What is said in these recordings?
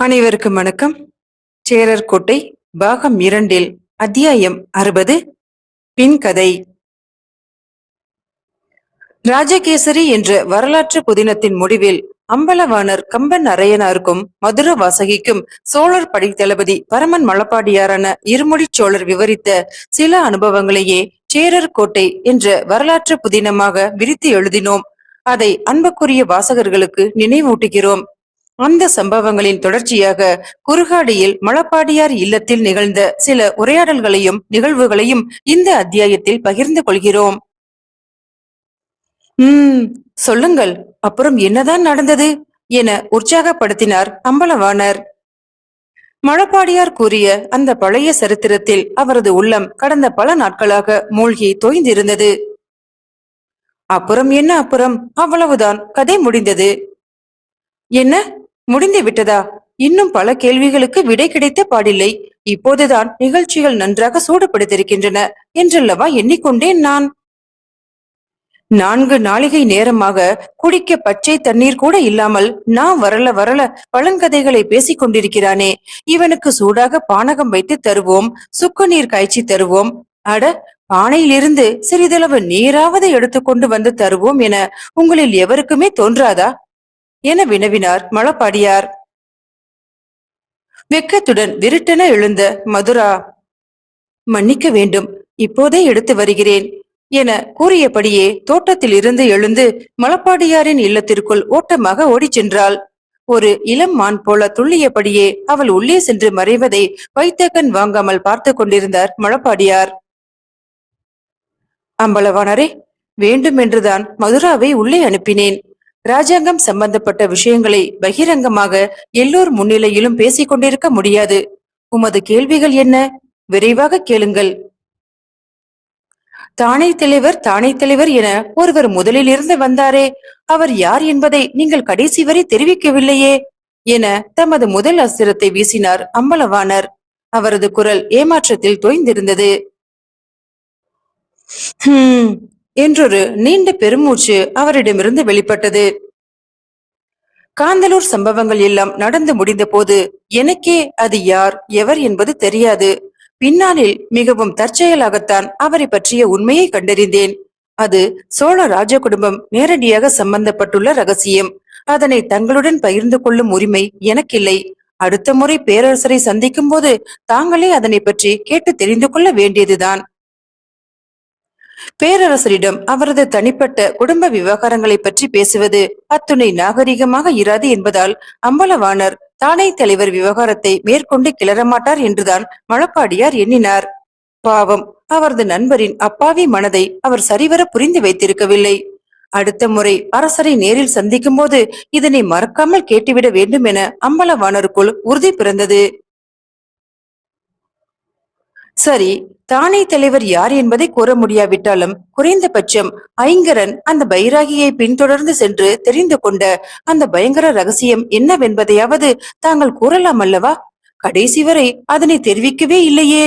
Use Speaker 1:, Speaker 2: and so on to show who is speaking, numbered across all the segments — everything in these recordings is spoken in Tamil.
Speaker 1: அனைவருக்கும் வணக்கம். சேரர் கோட்டை பாகம் இரண்டில் அத்தியாயம் அறுபது பின்கதை ராஜகேசரி என்ற வரலாற்று புதினத்தின் முடிவில் அம்பலவாணர் கம்பன் அரையனாருக்கும் மதுர வாசகிக்கும் சோழர் படைத்தளபதி பரமன் மலப்பாடியாரான இருமுடி சோழர் விவரித்த சில அனுபவங்களையே சேரர் கோட்டை என்ற வரலாற்று புதினமாக விரித்து எழுதினோம். அதை அன்புக்குரிய வாசகர்களுக்கு நினைவூட்டுகிறோம். அந்த சம்பவங்களின் தொடர்ச்சியாக குறுகாடியில் மலப்பாடியார் இல்லத்தில் நிகழ்ந்த சில உரையாடல்களையும் நிகழ்வுகளையும் இந்த அத்தியாயத்தில் பகிர்ந்து கொள்கிறோம். உம் சொல்லுங்கள். அப்புறம் என்னதான் நடந்தது? என உற்சாகப்படுத்தினார் அம்பலவாணர். மழப்பாடியார் கூறிய அந்த பழைய சரித்திரத்தில் அவரது உள்ளம் கடந்த பல நாட்களாக மூழ்கி தோய்ந்திருந்தது. அப்புறம் என்ன அப்புறம்? அவ்வளவுதான். கதை முடிந்தது. என்ன? முடிந்து விட்டதா? இன்னும் பல கேள்விகளுக்கு விடை கிடைத்த பாடில்லை. இப்போதுதான் நிகழ்ச்சிகள் நன்றாக சூடுபடுத்திருக்கின்றன என்றல்லவா எண்ணிக்கொண்டேன் நான். நான்கு நாளிகை நேரமாக குடிக்க பச்சை தண்ணீர் கூட இல்லாமல் நான் வரல வரல பழங்கதைகளை பேசிக் கொண்டிருக்கிறானே. இவனுக்கு சூடாக பானகம் வைத்து தருவோம் சுக்கு நீர் காய்ச்சி தருவோம். அட பானையிலிருந்து சிறிதளவு நீராவது எடுத்துக்கொண்டு வந்து தருவோம் என உங்களில் எவருக்குமே தோன்றாதா? என வினவினார் மழப்பாடியார் வெக்கத்துடன் விருட்டென எழுந்த மதுரா மன்னிக்க வேண்டும் இப்போதே எடுத்து வருகிறேன் என கூறியபடியே தோட்டத்தில் இருந்து எழுந்து மலப்பாடியாரின் இல்லத்திற்குள் ஓட்டமாக ஓடிச் சென்றாள். ஒரு இளம் மான் போல துள்ளியபடியே அவள் உள்ளே சென்று மறைவதை வைத்தகன் வாங்காமல் பார்த்து கொண்டிருந்தார் மலப்பாடியார். அம்பலவானரே வேண்டுமென்றுதான் மதுராவை உள்ளே அனுப்பினேன். ராஜாங்கம் சம்பந்தப்பட்ட விஷயங்களை பகிரங்கமாக எல்லோர் முன்னிலையிலும் பேசிக் கொண்டிருக்க முடியாது. உமது கேள்விகள் என்ன? விரைவாக கேளுங்கள். தானே தலைவர் தானே தலைவர் என ஒருவர் முதலில் இருந்து வந்தாரே அவர் யார் என்பதை நீங்கள் கடைசி வரை தெரிவிக்கவில்லையே என தமது முதல் அஸ்திரத்தை வீசினார் அம்பலவாணர். அவரது குரல் ஏமாற்றத்தில் தோய்ந்திருந்தது. என்றொரு நீண்ட பெருமூச்சு அவரிடமிருந்து வெளிப்பட்டது. காந்தலூர் சம்பவங்கள் எல்லாம் நடந்து முடிந்த போது எனக்கே அது யார் எவர் என்பது தெரியாது. பின்னாளில் மிகவும் தற்செயலாகத்தான் அவரை பற்றிய உண்மையை கண்டறிந்தேன். அது சோழ ராஜ குடும்பம் நேரடியாக சம்பந்தப்பட்டுள்ள ரகசியம். அதனை தங்களுடன் பகிர்ந்து கொள்ளும் உரிமை எனக்கில்லை. அடுத்த முறை பேரரசரை சந்திக்கும் போது தாங்களே அதனை பற்றி கேட்டு தெரிந்து கொள்ள வேண்டியதுதான். பேரரசரிடம் அவரது தனிப்பட்ட குடும்ப விவகாரங்களை பற்றி பேசுவது அத்துணை நாகரிகமாக இராது என்பதால் அம்பலவாணர் தானே தலைவர் விவகாரத்தை மேற்கொண்டு கிளறமாட்டார் என்றுதான் மழப்பாடியார் எண்ணினார். பாவம் அவரது நண்பரின் அப்பாவி மனதை அவர் சரிவர புரிந்து வைத்திருக்கவில்லை. அடுத்த முறை அரசரை நேரில் சந்திக்கும் போது இதனை மறக்காமல் கேட்டுவிட வேண்டும் என அம்பலவாணருக்குள் உறுதி பிறந்தது. சரி தானே தலைவர் யார் என்பதை கூற முடியாவிட்டாலும் குறைந்தபட்சம் ஐங்கரன் அந்த பைராகியை பின்தொடர்ந்து சென்று தெரிந்து கொண்ட அந்த பயங்கர ரகசியம் என்னவென்பதையாவது தாங்கள் கூறலாம் அல்லவா? கடைசி வரை அதனை தெரிவிக்கவே இல்லையே.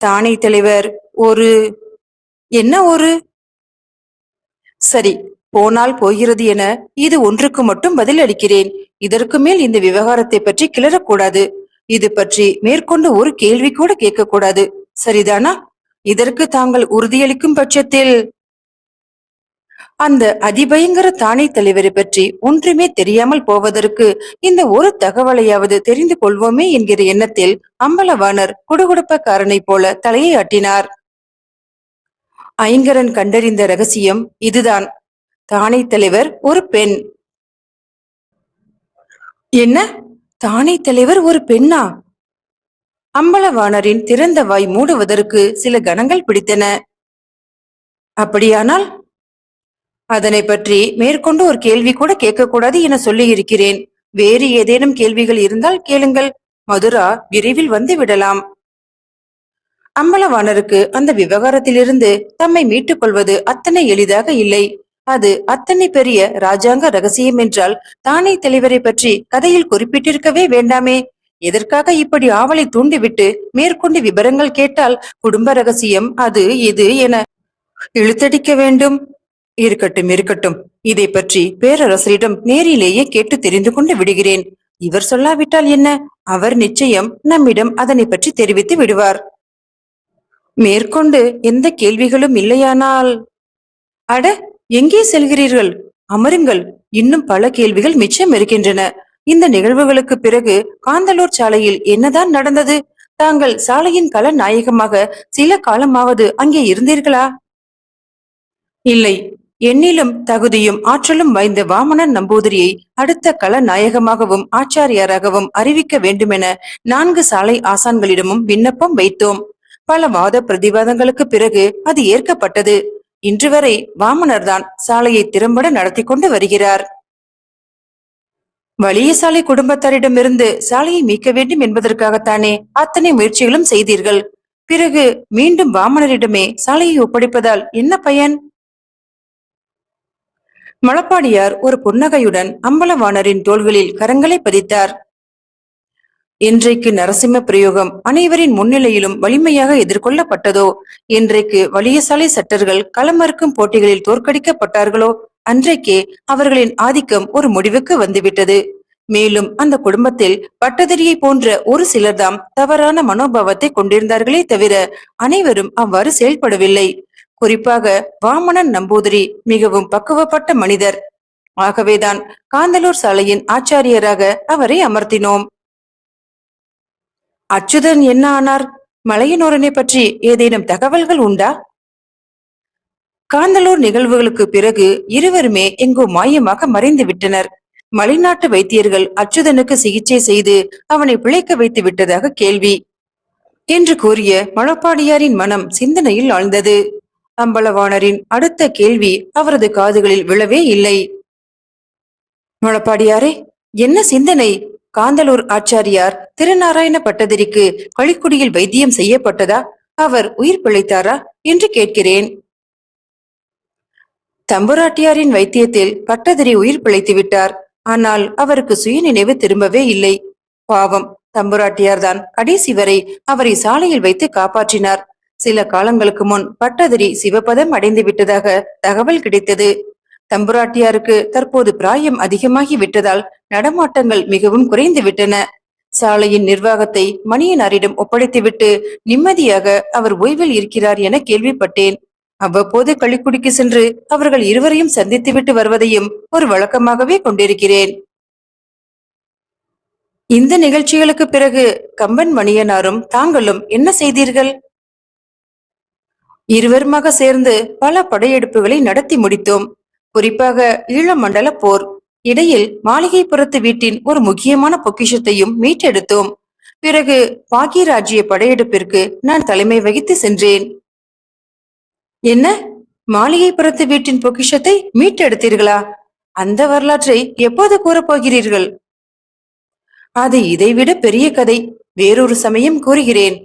Speaker 1: தானே தலைவர் ஒரு என்ன ஒரு? சரி போனால் போகிறது என இது ஒன்றுக்கு மட்டும் பதில் அளிக்கிறேன். இதற்கு மேல் இந்த விவகாரத்தை பற்றி கிளறக்கூடாது. இது பற்றி மேற்கொண்டு ஒரு கேள்வி கூட கேட்கக்கூடாது. சரிதானா? இதற்கு தாங்கள் உறுதியளிக்கும் பட்சத்தில் அந்த அதிபயங்கர தானே தலைவரை பற்றி ஒன்றுமே தெரியாமல் போவதற்கு இந்த ஒரு தகவலையாவது தெரிந்து கொள்வோமே என்கிற எண்ணத்தில் அம்பலவாணர் குடுகுடுப்பக்காரனை போல தலையை ஆட்டினார். ஐங்கரன் கண்டறிந்த ரகசியம் இதுதான். தானே தலைவர் ஒரு பெண். என்ன? தானே தலைவர் ஒரு பெண்ணா? அம்பலவாணரின் திறந்த வாய் மூடுவதற்கு சில கணங்கள் பிடித்தன. அப்படியானால் அதனை பற்றி மேற்கொண்டு ஒரு கேள்வி கூட கேட்கக்கூடாது என சொல்லி இருக்கிறேன் வேறு ஏதேனும் கேள்விகள் இருந்தால் கேளுங்கள். மதுரா விரைவில் வந்து விடலாம். அம்பலவாணருக்கு அந்த விவகாரத்திலிருந்து தம்மை மீட்டுக் கொள்வது அத்தனை எளிதாக இல்லை. அது அத்தனை பெரிய ராஜாங்க ரகசியம் என்றால் தானே தலைவரை பற்றி கதையில் குறிப்பிட்டிருக்கவே வேண்டாமே. எதற்காக இப்படி ஆவலை தூண்டிவிட்டு மேற்கொண்டு விவரங்கள் கேட்டால் குடும்ப ரகசியம் அது இது என இழுத்தடிக்க வேண்டும். இருக்கட்டும் இருக்கட்டும். இதை பற்றி பேரரசரிடம் நேரிலேயே கேட்டு தெரிந்து கொண்டு விடுகிறேன். இவர் சொல்லாவிட்டால் என்ன? அவர் நிச்சயம் நம்மிடம் அதனை பற்றி தெரிவித்து விடுவார். மேற்கொண்டு எந்த கேள்விகளும் இல்லையானால்? அட எங்கே செல்கிறீர்கள்? அமருங்கள். இன்னும் பல கேள்விகள் மிச்சம் இருக்கின்றன. இந்த நிகழ்வுகளுக்கு பிறகு காந்தலூர் சாலையில் என்னதான் நடந்தது? தாங்கள் சாலையின் கல நாயகமாக சில காலமாவது அங்கே இருந்தீர்களா? இல்லை. எண்ணிலும் தகுதியும் ஆற்றலும் வாய்ந்த வாமனன் நம்பூதிரியை அடுத்த கள நாயகமாகவும் ஆச்சாரியாராகவும் அறிவிக்க வேண்டுமென நான்கு சாலை ஆசான்களிடமும் விண்ணப்பம் வைத்தோம். பல வாத பிரதிவாதங்களுக்கு பிறகு அது ஏற்கப்பட்டது. இன்று வரை வாமனர்தான் சாலையை திறம்பட நடத்தி கொண்டு வருகிறார். வலியசாலை குடும்பத்தாரிடமிருந்து சாலையை மீட்க வேண்டும் என்பதற்காகத்தானே அத்தனை முயற்சிகளும் செய்தீர்கள். பிறகு மீண்டும் வாமனரிடமே சாலையை ஒப்படைப்பதால் என்ன பயன்? மலப்பாடியார் ஒரு புன்னகையுடன் அம்பலவாணரின் தோள்களில் கரங்களை பதித்தார். இன்றைக்கு நரசிம்ம பிரயோகம் அனைவரின் முன்னிலையிலும் வலிமையாக எதிர்கொள்ளப்பட்டதோ? இன்றைக்கு வலியசாலை சட்டர்கள் களமறுக்கும் போட்டிகளில் தோற்கடிக்கப்பட்டார்களோ? அன்றைக்கே அவர்களின் ஆதிக்கம் ஒரு முடிவுக்கு வந்துவிட்டது. மேலும் அந்த குடும்பத்தில் பட்டதிரியை போன்ற ஒரு சிலர்தாம் தவறான மனோபாவத்தை கொண்டிருந்தார்களே தவிர அனைவரும் அவ்வாறு செயல்படவில்லை. குறிப்பாக வாமணன் நம்பூதிரி மிகவும் பக்குவப்பட்ட மனிதர். ஆகவேதான் காந்தலூர் சாலையின் ஆச்சாரியராக அவரை அமர்த்தினோம். அச்சுதன் என்ன ஆனார்? மலையனோரனை பற்றி ஏதேனும் தகவல்கள் உண்டா? காந்தலூர் நிகழ்வுகளுக்கு பிறகு இருவருமே எங்கோ மாயமாக மறைந்து விட்டனர். மலைநாட்டு வைத்தியர்கள் அச்சுதனுக்கு சிகிச்சை செய்து அவனை பிழைக்க வைத்து விட்டதாக கேள்வி. என்று கூறிய மணப்பாடியாரின் மனம் சிந்தனையில் ஆழ்ந்தது. அம்பலவாணரின் அடுத்த கேள்வி அவரது காதுகளில் விழவே இல்லை. மழப்பாடியாரே என்ன சிந்தனை? காந்தலூர் ஆச்சாரியார் திருநாராயண பட்டதிரிக்கு களிக்குடியில் வைத்தியம் செய்யப்பட்டதா? அவர் உயிர் பிழைத்தாரா? என்று கேட்கிறேன். தம்புராட்டியாரின் வைத்தியத்தில் பட்டதிரி உயிர் பிழைத்து விட்டார். ஆனால் அவருக்கு சுயநினைவு திரும்பவே இல்லை. பாவம் தம்புராட்டியார் தான் கடைசி வரை அவரை சாலையில் வைத்து காப்பாற்றினார். சில காலங்களுக்கு முன் பட்டதிரி சிவபதம் அடைந்து விட்டதாக தகவல் கிடைத்தது. தம்புராட்டியாருக்கு தற்போது பிராயம் அதிகமாகி விட்டதால் நடமாட்டங்கள் மிகவும் குறைந்து விட்டன. சாலையின் நிர்வாகத்தை மணியனாரிடம் ஒப்படைத்துவிட்டு நிம்மதியாக அவர் ஓய்வில் இருக்கிறார் என கேள்விப்பட்டேன். அவ்வப்போது களிக்குடிக்கு சென்று அவர்கள் இருவரையும் சந்தித்துவிட்டு வருவதையும் ஒரு வழக்கமாகவே கொண்டிருக்கிறேன். இந்த நிகழ்ச்சிகளுக்கு பிறகு கம்பன் மணியனாரும் தாங்களும் என்ன செய்தீர்கள்? இருவருமாக சேர்ந்து பல படையெடுப்புகளை நடத்தி முடித்தோம். குறிப்பாக ஈழமண்டல போர். இடையில் மாளிகைப்புறத்து வீட்டின் ஒரு முக்கியமான பொக்கிஷத்தையும் மீட்டெடுத்தோம். பிறகு பாக்கியராஜ்ய படையெடுப்பிற்கு நான் தலைமை வகித்து சென்றேன். என்ன? மாளிகைப்புறத்து வீட்டின் பொக்கிஷத்தை மீட்டெடுத்தீர்களா? அந்த வரலாற்றை எப்போது கூறப்போகிறீர்கள் அது இதைவிட பெரிய கதை. வேறொரு சமயம் கூறுகிறேன்.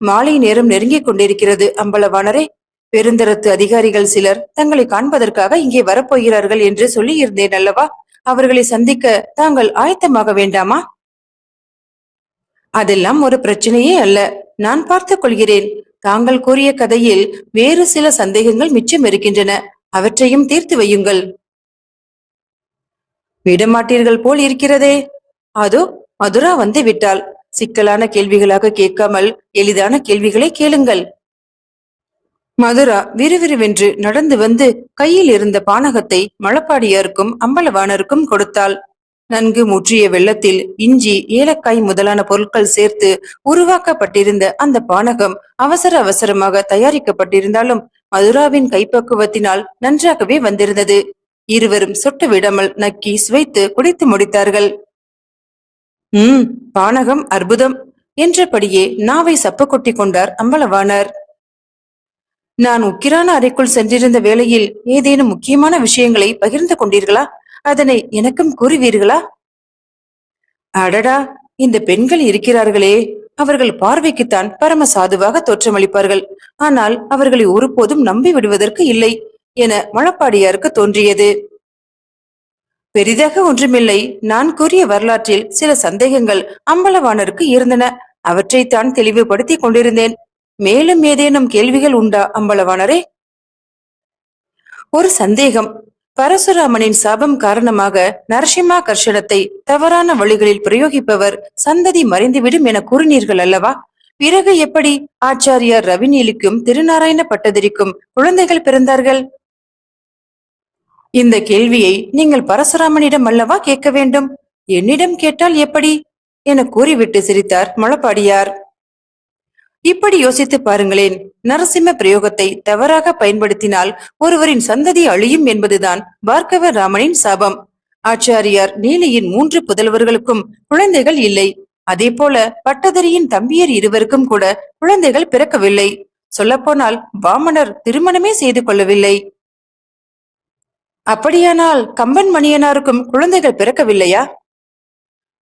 Speaker 1: மாலை நேரம் நெருங்கிக் கொண்டிருக்கிறது அம்பலவாணரே பெருந்தரத்து அதிகாரிகள் சிலர் தங்களை காண்பதற்காக இங்கே வரப்போகிறார்கள் என்று சொல்லியிருந்தேன் அல்லவா? அவர்களை சந்திக்க தாங்கள் ஆயத்தமாக வேண்டாமா? அதெல்லாம் ஒரு பிரச்சனையே அல்ல. நான் பார்த்துக் கொள்கிறேன். தாங்கள் கூறிய கதையில் வேறு சில சந்தேகங்கள் மிச்சம் இருக்கின்றன. அவற்றையும் தீர்த்து வையுங்கள். விடமாட்டீர்கள் போல் இருக்கிறதே. அதோ மதுரா வந்து விட்டாள். சிக்கலான கேள்விகளாக கேட்காமல் எளிதான கேள்விகளை கேளுங்கள். மதுரா விறுவிறுவென்று நடந்து வந்து கையில் இருந்த பானகத்தை மழப்பாடியாருக்கும் அம்பலவாணருக்கும் கொடுத்தாள். நன்கு முற்றிய வெள்ளத்தில் இஞ்சி ஏலக்காய் முதலான பொருட்கள் சேர்த்து உருவாக்கப்பட்டிருந்த அந்த பானகம் அவசர அவசரமாக தயாரிக்கப்பட்டிருந்தாலும் மதுராவின் கைப்பக்குவத்தினால் நன்றாகவே வந்திருந்தது. இருவரும் சொட்டு விடாமல் நக்கி சுவைத்து குடித்து முடித்தார்கள். உம் பானகம் அற்புதம் என்றபடியே நாவை சப்பு கொட்டி கொண்டார் அம்பலவாணர். நான் உக்கிரான அறைக்குள் சென்றிருந்த வேளையில் ஏதேனும் முக்கியமான விஷயங்களை பகிர்ந்து கொண்டீர்களா? அதனை எனக்கும் கூறுவீர்களா? அடடா இந்த பெண்கள் இருக்கிறார்களே. அவர்கள் பார்வைக்குத்தான் பரம சாதுவாக தோற்றமளிப்பார்கள். ஆனால் அவர்களை ஒருபோதும் நம்பி விடுவதற்கு இல்லை என மழப்பாடியாருக்கு தோன்றியது. பெரிதாக ஒன்றுமில்லை. நான் கூறிய வரலாற்றில் சில சந்தேகங்கள் அம்பலவாணருக்கு இருந்தன. அவற்றைத்தான் தெளிவுபடுத்திக் கொண்டிருந்தேன். மேலும் ஏதேனும் கேள்விகள் உண்டா அம்பலவாணரே ஒரு சந்தேகம். பரசுராமனின் சாபம் காரணமாக நரசிம்மா கர்ஷனத்தை தவறான வழிகளில் பிரயோகிப்பவர் சந்ததி மறைந்துவிடும் என கூறினீர்கள் அல்லவா? பிறகு எப்படி ஆச்சாரியார் ரவிநீலிக்கும் திருநாராயண பட்டதிரிக்கும் குழந்தைகள் பிறந்தார்கள்? இந்த கேள்வியை நீங்கள் பரசுராமனிடம் அல்லவா கேட்க வேண்டும்? என்னிடம் கேட்டால் எப்படி? என கூறிவிட்டு சிரித்தார் முளப்பாடியார் இப்படி யோசித்து பாருங்களேன். நரசிம்ம பிரயோகத்தை தவறாக பயன்படுத்தினால் ஒருவரின் சந்ததி அழியும் என்பதுதான் பார்க்கவ ராமனின் சாபம். ஆச்சாரியார் நீலியின் மூன்று புதல்வர்களுக்கும் குழந்தைகள் இல்லை. அதே போல பட்டதரியின் தம்பியர் இருவருக்கும் கூட குழந்தைகள் பிறக்கவில்லை. சொல்லப்போனால் வாமனர் திருமணமே செய்து கொள்ளவில்லை. அப்படியானால் கம்பன் மணியனாருக்கும் குழந்தைகள் பிறக்கவில்லையா?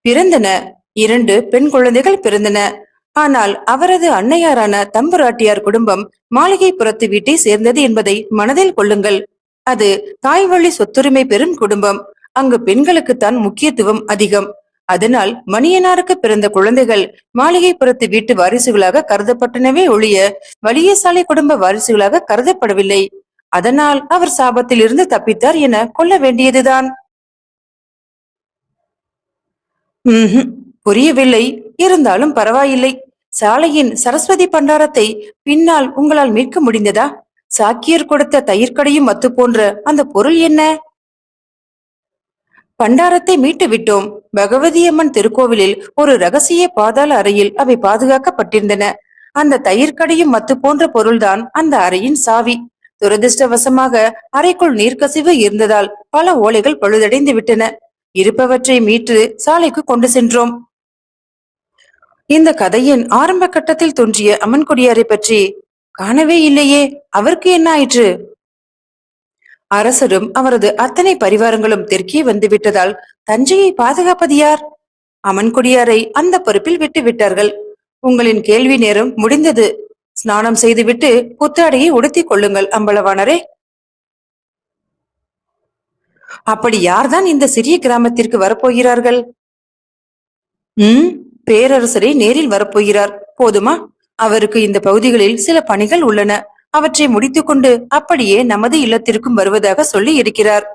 Speaker 1: பிறந்தன. இரண்டு பெண் குழந்தைகள் பிறந்தன. ஆனால் அவரது அன்னையாரான தம்புராட்டியார் குடும்பம் மாளிகைப்புறத்து வீட்டை சேர்ந்தது என்பதை மனதில் கொள்ளுங்கள். அது தாய்வழி சொத்துரிமை பெறும் குடும்பம். அங்கு பெண்களுக்குத்தான் முக்கியத்துவம் அதிகம். அதனால் மணியனாருக்கு பிறந்த குழந்தைகள் மாளிகைப்புறத்து வீட்டு வாரிசுகளாக கருதப்பட்டனவே ஒழிய வலியசாலை குடும்ப வாரிசுகளாக கருதப்படவில்லை. அதனால் அவர் சாபத்தில் இருந்து தப்பித்தார் என கொள்ள வேண்டியதுதான். புரியவில்லை. இருந்தாலும் பரவாயில்லை. சாலையின் சரஸ்வதி பண்டாரத்தை பின்னால் உங்களால் மீட்க முடிந்ததா? சாக்கியர் கொடுத்த தயிர்கடையும் மத்து போன்ற அந்த பொருள் என்ன? பண்டாரத்தை மீட்டு விட்டோம். பகவதியம்மன் திருக்கோவிலில் ஒரு ரகசிய பாதாள அறையில் அவை பாதுகாக்கப்பட்டிருந்தன. அந்த தயிர்கடையும் மத்து போன்ற பொருள்தான் அந்த அறையின் சாவி. துரதிர்ஷ்டவசமாக அறைக்குள் நீர்க்கசிவு இருந்ததால் பல ஓலைகள் பழுதடைந்து விட்டன. இருப்பவற்றை மீட்டு சாலைக்கு கொண்டு சென்றோம். இந்த கதையின் ஆரம்ப கட்டத்தில் தோன்றிய அம்மன்குடியாரை பற்றி காணவே இல்லையே. அவருக்கு என்ன ஆயிற்று? அரசரும் அவரது அத்தனை பரிவாரங்களும் தெற்கே வந்து விட்டதால் தஞ்சையை பாதுகாப்பது யார்? அமன்குடியாரை அந்த பொறுப்பில் விட்டு விட்டார்கள். உங்களின் கேள்வி நேரம் முடிந்தது. ஸ்நானம் செய்துவிட்டு புத்தாடையை உடுத்திக் கொள்ளுங்கள் அம்பளவானரே அப்படி யார்தான் இந்த சிறிய கிராமத்திற்கு வரப்போகிறார்கள்? உம் பேரரசரே நேரில் வரப்போகிறார். போதுமா? அவருக்கு இந்த பகுதிகளில் சில பணிகள் உள்ளன. அவற்றை முடித்துக்கொண்டு அப்படியே நமது இல்லத்திற்கும் வருவதாக சொல்லி இருக்கிறார்.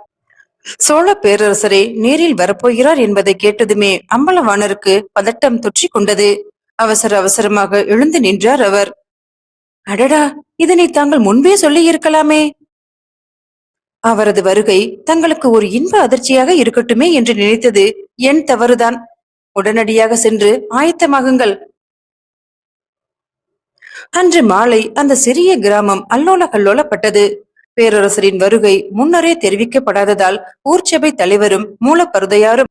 Speaker 1: சோழ பேரரசரே நேரில் வரப்போகிறார் என்பதை கேட்டதுமே அம்பலவாணருக்கு பதட்டம் தொற்றி கொண்டது அவசர அவசரமாக எழுந்து நின்றார் அவர். அடடா! இதனை தாங்கள் முன்பே சொல்லி இருக்கலாமே அவரது வருகை தங்களுக்கு ஒரு இன்ப அதிர்ச்சியாக இருக்கட்டுமே என்று நினைத்தது என் தவறுதான். உடனடியாக சென்று ஆயத்தமாகுங்கள். அன்று மாலை அந்த சிறிய கிராமம் அல்லோல கல்லோலப்பட்டது. பேரரசரின் வருகை முன்னரே தெரிவிக்கப்படாததால் ஊர்ச்சபை தலைவரும் மூலப்பருதையாரும்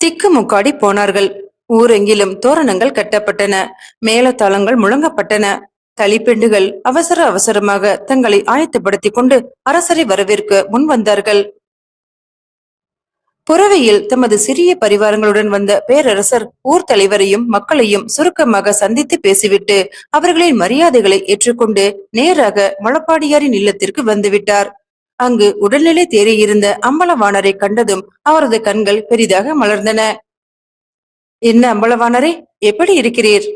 Speaker 1: திக்கு முக்காடி போனார்கள். ஊரெங்கிலும் தோரணங்கள் கட்டப்பட்டன. மேலத்தாளங்கள் முழங்கப்பட்டன. தளிப்பெண்டுகள் அவசர அவசரமாக தங்களை ஆயத்தப்படுத்திக் கொண்டு அரசரை வரவேற்க முன் வந்தார்கள் புறவையில் தமது சிறிய பரிவாரங்களுடன் வந்த பேரரசர் ஊர் தலைவரையும் மக்களையும் சுருக்கமாக சந்தித்து பேசிவிட்டு அவர்களின் மரியாதைகளை ஏற்றுக்கொண்டு நேராக மொளப்பாடியாரின் இல்லத்திற்கு வந்துவிட்டார். அங்கு உடல்நிலை தேறியிருந்த அம்பலவாணரை கண்டதும் அவரது கண்கள் பெரிதாக மலர்ந்தன. என்ன அம்பலவாணரே எப்படி இருக்கிறீர்?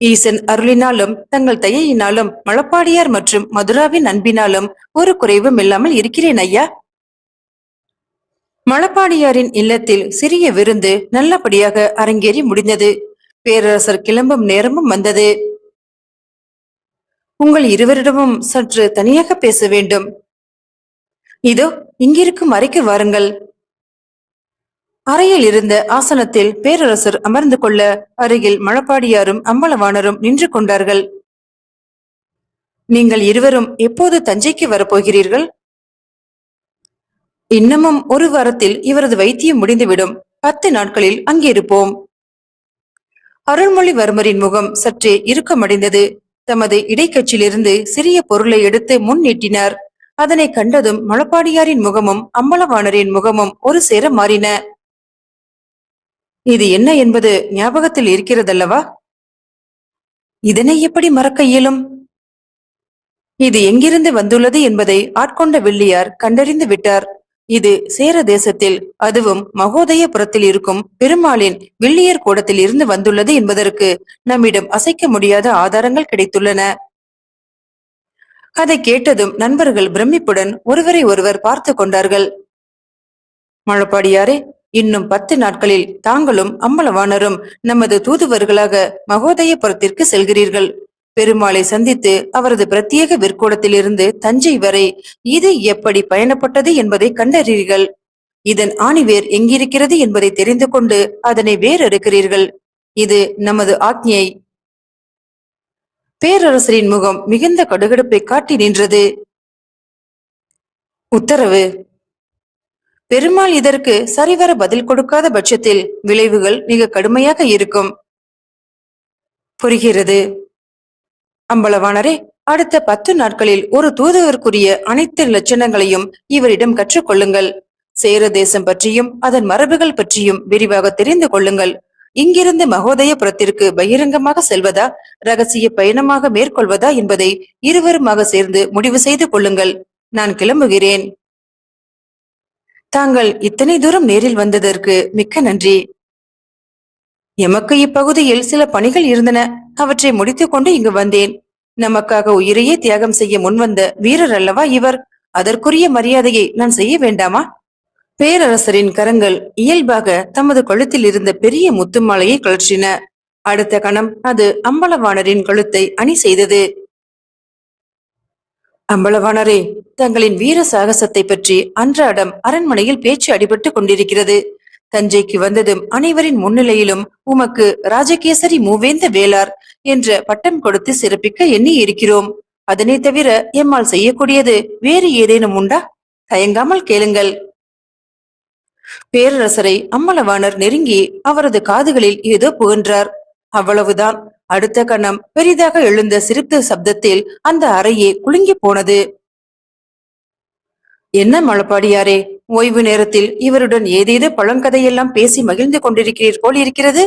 Speaker 1: ஈசன் அருளினாலும் தங்கள் தயையினாலும் மழப்பாடியார் மற்றும் மதுராவின் அன்பினாலும் ஒரு குறைவும் இல்லாமல் இருக்கிறேன் ஐயா. மழப்பாடியாரின் இல்லத்தில் சிறிய விருந்து நல்லபடியாக அரங்கேறி முடிந்தது. பேரரசர் கிளம்பும் நேரமும் வந்தது. உங்கள் இருவரிடமும் சற்று தனியாக பேச வேண்டும். இதோ இங்கிருக்கும் அறைக்கு வாருங்கள். அறையில் இருந்த ஆசனத்தில் பேரரசர் அமர்ந்து கொள்ள அருகில் மழப்பாடியாரும் அம்பலவாணரும் நின்று கொண்டார்கள். நீங்கள் இருவரும் எப்போது தஞ்சைக்கு வரப்போகிறீர்கள்? இன்னமும் ஒரு வாரத்தில் இவரது வைத்தியம் முடிந்துவிடும். பத்து நாட்களில் அங்கிருப்போம் அருள்மொழிவர்மரின் முகம் சற்றே இறுக்கமடைந்தது. தமது இடைக்கச்சிலிருந்து சிறிய பொருளை எடுத்து முன் நீட்டினார். அதனை கண்டதும் மலப்பாடியாரின் முகமும் அம்பலவாணரின் முகமும் ஒரு சேர மாறின. இது என்ன என்பது ஞாபகத்தில் இருக்கிறதல்லவா? இதனை எப்படி மறக்க இயலும்? இது எங்கிருந்து வந்துள்ளது என்பதை ஆட்கொண்ட வெள்ளியார் கண்டறிந்து விட்டார். இது சேர தேசத்தில் அதுவும் மகோதயபுரத்தில் இருக்கும் பெருமாளின் வில்லியர் கூடத்தில் இருந்து வந்துள்ளது என்பதற்கு நம்மிடம் அசைக்க முடியாத ஆதாரங்கள் கிடைத்துள்ளன. அதை கேட்டதும் நண்பர்கள் பிரமிப்புடன் ஒருவரை ஒருவர் பார்த்து கொண்டார்கள். மழப்பாடியாரே இன்னும் பத்து நாட்களில் தாங்களும் அம்பலவாணரும் நமது தூதுவர்களாக மகோதயபுரத்திற்கு செல்கிறீர்கள். பெருமாளை சந்தித்து அவரது பிரத்யேக விற்கூடத்திலிருந்து தஞ்சை வரை இது எப்படி பயணப்பட்டது என்பதை கண்டறீர்கள் இதன் ஆணிவேர் எங்கிருக்கிறது என்பதை தெரிந்து கொண்டு அதனை வேறறுக்கிறீர்கள். இது நமது ஆக்ஞை. பேரரசரின் முகம் மிகுந்த கடுகடுப்பை காட்டி நின்றது. உத்தரவு. பெருமாள் இதற்கு சரிவர பதில் கொடுக்காத பட்சத்தில் விளைவுகள் மிக கடுமையாக இருக்கும். புரிகிறது. அம்பலவாணரே அடுத்த பத்து நாட்களில் ஒரு தூதுவருக்குரிய அனைத்து லட்சணங்களையும் இவரிடம் கற்றுக்கொள்ளுங்கள். சேர தேசம் பற்றியும் அதன் மரபுகள் பற்றியும் விரிவாக தெரிந்து கொள்ளுங்கள். இங்கிருந்து மகோதயபுரத்திற்கு பகிரங்கமாக செல்வதா ரகசிய பயணமாக மேற்கொள்வதா என்பதை இருவருமாக சேர்ந்து முடிவு செய்து கொள்ளுங்கள். நான் கிளம்புகிறேன். தாங்கள் இத்தனை தூரம் நேரில் வந்ததற்கு மிக்க நன்றி. எமக்கு இப்பகுதியில் சில பணிகள் இருந்தன. அவற்றை முடித்துக் கொண்டு இங்கு வந்தேன். நமக்காக உயிரையே தியாகம் செய்ய முன்வந்த வீரர் அல்லவா இவர்? அதற்குரிய மரியாதையை நான் செய்ய வேண்டாமா? பேரரசரின் கரங்கள் இயல்பாக தமது கழுத்தில் இருந்த பெரிய முத்துமாலையை கழற்றின. அடுத்த கணம் அது அம்பலவாணரின் கழுத்தை அணி செய்தது. அம்பலவாணரே தங்களின் வீர சாகசத்தை பற்றி அன்றாடம் அரண்மனையில் பேச்சு அடிபட்டு கொண்டிருக்கிறது. தஞ்சைக்கு வந்ததும் அனைவரின் முன்னிலையிலும் உமக்கு ராஜகேசரி மூவேந்த வேளார் என்ற பட்டம் கொடுத்து சிறப்பிக்க எண்ணி இருக்கிறோம் அதனை தவிர எம்மால் செய்யக்கூடியது வேறு ஏதேனும் உண்டா? தயங்காமல் கேளுங்கள். பேரரசரை அம்மலவாணர் நெருங்கி அவரது காதுகளில் ஏதோ புகன்றார். அவ்வளவுதான். அடுத்த கணம் பெரிதாக எழுந்த சிரித்த சப்தத்தில் அந்த அறையே குலுங்கி போனது. என்ன மழப்பாடியாரே ஓய்வு நேரத்தில் இவருடன் ஏதேதோ பழங்கதையெல்லாம் பேசி மகிழ்ந்து கொண்டிருக்கிறீர் போல் இருக்கிறது.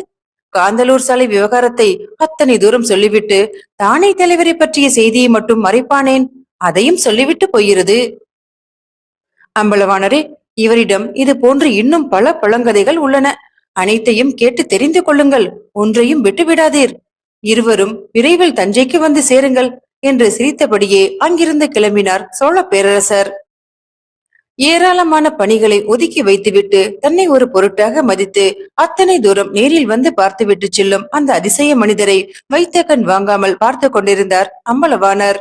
Speaker 1: காந்தலூர் சாலை விவகாரத்தை அத்தனை தூரம் சொல்லிவிட்டு தானே தலைவரை பற்றிய செய்தியை மட்டும் மறைப்பானேன்? அதையும் சொல்லிவிட்டு போகிறது. அம்பலவானரே இவரிடம் இது போன்று இன்னும் பல பழங்கதைகள் உள்ளன. அனைத்தையும் கேட்டு தெரிந்து கொள்ளுங்கள். ஒன்றையும் விட்டுவிடாதீர் இருவரும் விரைவில் தஞ்சைக்கு வந்து சேருங்கள் என்று சிரித்தபடியே அங்கிருந்து கிளம்பினார் சோழ பேரரசர். ஏராளமான பணிகளை ஒதுக்கி வைத்துவிட்டு தன்னை ஒரு பொருட்டாக மதித்து அத்தனை தூரம் நேரில் வந்து பார்த்துவிட்டு செல்லும் அந்த அதிசய மனிதரை வைத்த கண் வாங்காமல் பார்த்து கொண்டிருந்தார் அம்பலவாணர்.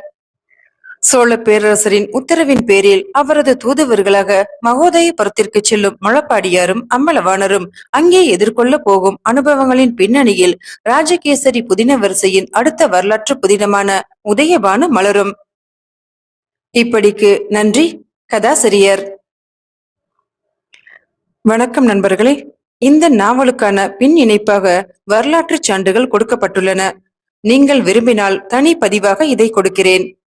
Speaker 1: சோழ பேரரசரின் உத்தரவின் பேரில் அவரது தூதுவர்களாக மகோதயபுரத்திற்கு செல்லும் மழப்பாடியாரும் அம்பலவாணரும் அங்கே எதிர்கொள்ள போகும் அனுபவங்களின் பின்னணியில் ராஜகேசரி புதின வரிசையின் அடுத்த வரலாற்று புதினமான உதயபானு மலரும். இப்படிக்கு நன்றி. கதாசிரியர். வணக்கம் நண்பர்களே. இந்த நாவலுக்கான பின் இணைப்பாக வரலாற்று சான்றுகள் கொடுக்கப்பட்டுள்ளன. நீங்கள் விரும்பினால் தனி பதிவாக இதை கொடுக்கிறேன்.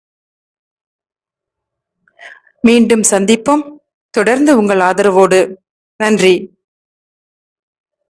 Speaker 1: மீண்டும் சந்திப்போம். தொடர்ந்து உங்கள் ஆதரவோடு. நன்றி.